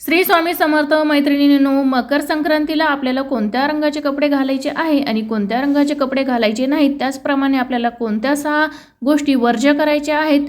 श्री स्वामी समर्थ मैत्रिणींनो मकर संक्रांतीला आपल्याला कोणत्या रंगाचे कपडे घालायचे आहे आणि कोणत्या रंगाचे कपडे घालायचे नाहीत? त्याचप्रमाणे आपल्याला कोणत्या सहा गोष्टी वर्ज्य करायच्या आहेत?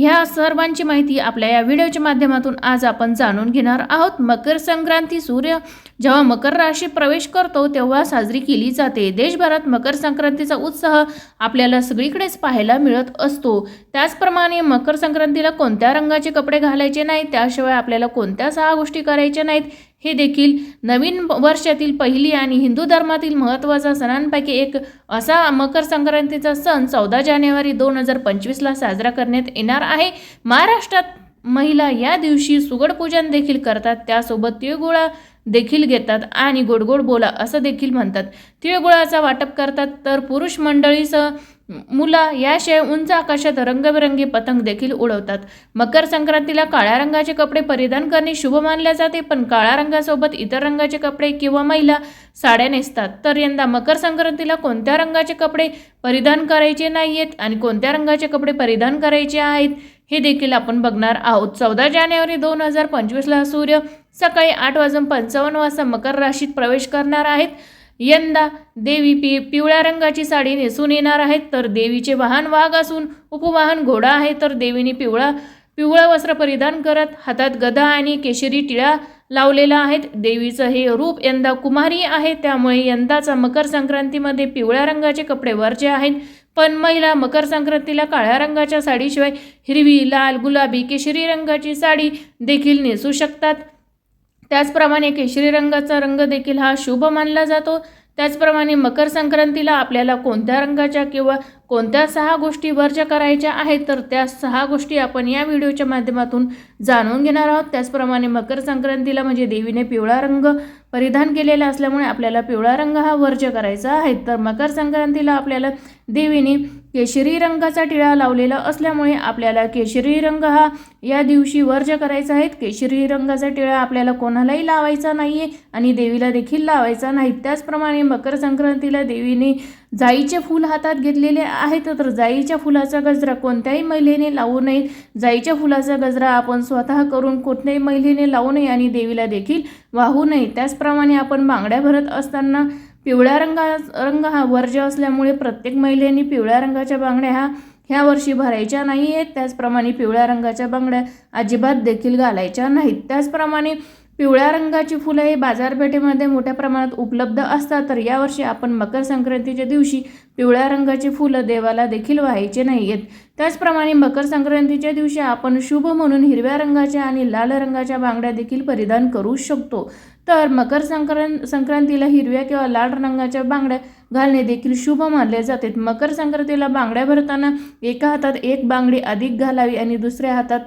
ह्या सर्वांची माहिती आपल्या या व्हिडिओच्या माध्यमातून आज आपण जाणून घेणार आहोत. मकर संक्रांती सूर्य जेव्हा मकर राशी प्रवेश करतो तेव्हा साजरी केली जाते. देशभरात मकर संक्रांतीचा उत्साह आपल्याला सगळीकडेच पाहायला मिळत असतो. त्याचप्रमाणे मकर संक्रांतीला कोणत्या रंगाचे कपडे घालायचे नाहीत? त्याशिवाय आपल्याला कोणत्या सहा गोष्टी करायच्या नाहीत? हे देखील नवीन वर्षातील पहिली आणि हिंदू धर्मातील महत्त्वाचा सणांपैकी एक असा मकर संक्रांतीचा सण चौदा जानेवारी दोन हजार पंचवीसला साजरा करण्यात येणार आहे. महाराष्ट्रात महिला या दिवशी सुगड पूजन देखील करतात. त्यासोबत तिळगुळा देखील घेतात आणि गोडगोड बोला असं देखील म्हणतात. तिळगुळाचा वाटप करतात. तर पुरुष मंडळीसह मुला याशिवाय उंच आकाशात रंगबिरंगी पतंग देखील उडवतात. मकर संक्रांतीला काळ्या रंगाचे कपडे परिधान करणे शुभ मानले जाते. पण काळ्या रंगासोबत इतर रंगाचे कपडे किंवा महिला साड्या नेसतात. तर यंदा मकर संक्रांतीला कोणत्या रंगाचे कपडे परिधान करायचे नाही आहेत आणि कोणत्या रंगाचे कपडे परिधान करायचे आहेत? हे देखील आपण बघणार आहोत. चौदा जानेवारी दोन हजार पंचवीसला सूर्य सकाळी आठ वाजून पंचावन्न वाजता मकर राशीत प्रवेश करणार आहेत. यंदा देवी पि पिवळ्या रंगाची साडी नेसून येणार आहेत. तर देवीचे वाहन वाघ असून उपवाहन घोडा आहे. तर देवीने पिवळा पिवळं वस्त्र परिधान करत हातात गदा आणि केशरी टिळा लावलेला आहेत. देवीचं हे रूप यंदा कुमारी आहे. त्यामुळे यंदाचा मकर संक्रांतीमध्ये पिवळ्या रंगाचे कपडे वरचे आहेत. पण महिला मकर संक्रांतीला काळ्या रंगाच्या साडीशिवाय हिरवी लाल गुलाबी केशरी रंगाची साडी देखील नेसू शकतात. त्याचप्रमाणे केशरी रंगाचा रंग देखील हा शुभ मानला जातो. त्याचप्रमाणे मकर संक्रांतीला आपल्याला कोणत्या रंगाच्या किंवा कोणत्या सहा गोष्टी वर्ज्य करायच्या आहेत तर त्या सहा गोष्टी आपण या व्हिडिओच्या माध्यमातून जाणून घेणार आहोत. त्याचप्रमाणे मकर संक्रांतीला म्हणजे देवीने पिवळा रंग परिधान केलेला असल्यामुळे आपल्याला पिवळा रंग हा वर्ज्य करायचा आहे. तर मकर संक्रांतीला आपल्याला देवीने केशरी रंगाचा टिळा लावलेला असल्यामुळे आपल्याला केशरी रंग हा या दिवशी वर्ज करायचा आहे. केशरी रंगाचा टिळा आपल्याला कोणालाही लावायचा नाही आहे आणि देवीला देखील लावायचा नाही. त्याचप्रमाणे मकर संक्रांतीला देवीने जाईचे फूल हातात घेतलेले आहेत. तर जाईच्या फुलाचा गजरा कोणत्याही महिलेने लावू नये. जाईच्या फुलाचा गजरा आपण स्वतः करून कोणत्याही महिलेने लावू नये आणि देवीला देखील वाहू नये. त्याचप्रमाणे आपण बांगड्या भरत असताना पिवळ्या रंगा रंग हा वर्ज्य असल्यामुळे प्रत्येक महिलेने पिवळ्या रंगाच्या बांगड्या ह्या ह्या वर्षी भरायच्या नाही आहेत त्याचप्रमाणे पिवळ्या रंगाच्या बांगड्या अजिबात देखील घालायच्या नाहीत. त्याचप्रमाणे पिवळ्या रंगाची फुलं हे बाजारपेठेमध्ये मोठ्या प्रमाणात उपलब्ध असतात. तर यावर्षी आपण मकर संक्रांतीच्या दिवशी पिवळ्या रंगाची फुलं देवाला देखील व्हायचे नाही आहेत त्याचप्रमाणे मकर संक्रांतीच्या दिवशी आपण शुभ म्हणून हिरव्या रंगाच्या आणि लाल रंगाच्या बांगड्या देखील परिधान करू शकतो. तर मकर संक्रां संक्रांतीला हिरव्या किंवा लाल रंगाच्या बांगड्या घालणे देखील शुभ मानले जाते. मकर संक्रांतीला बांगड्या भरताना एका हातात एक बांगडी अधिक घालावी आणि दुसऱ्या हातात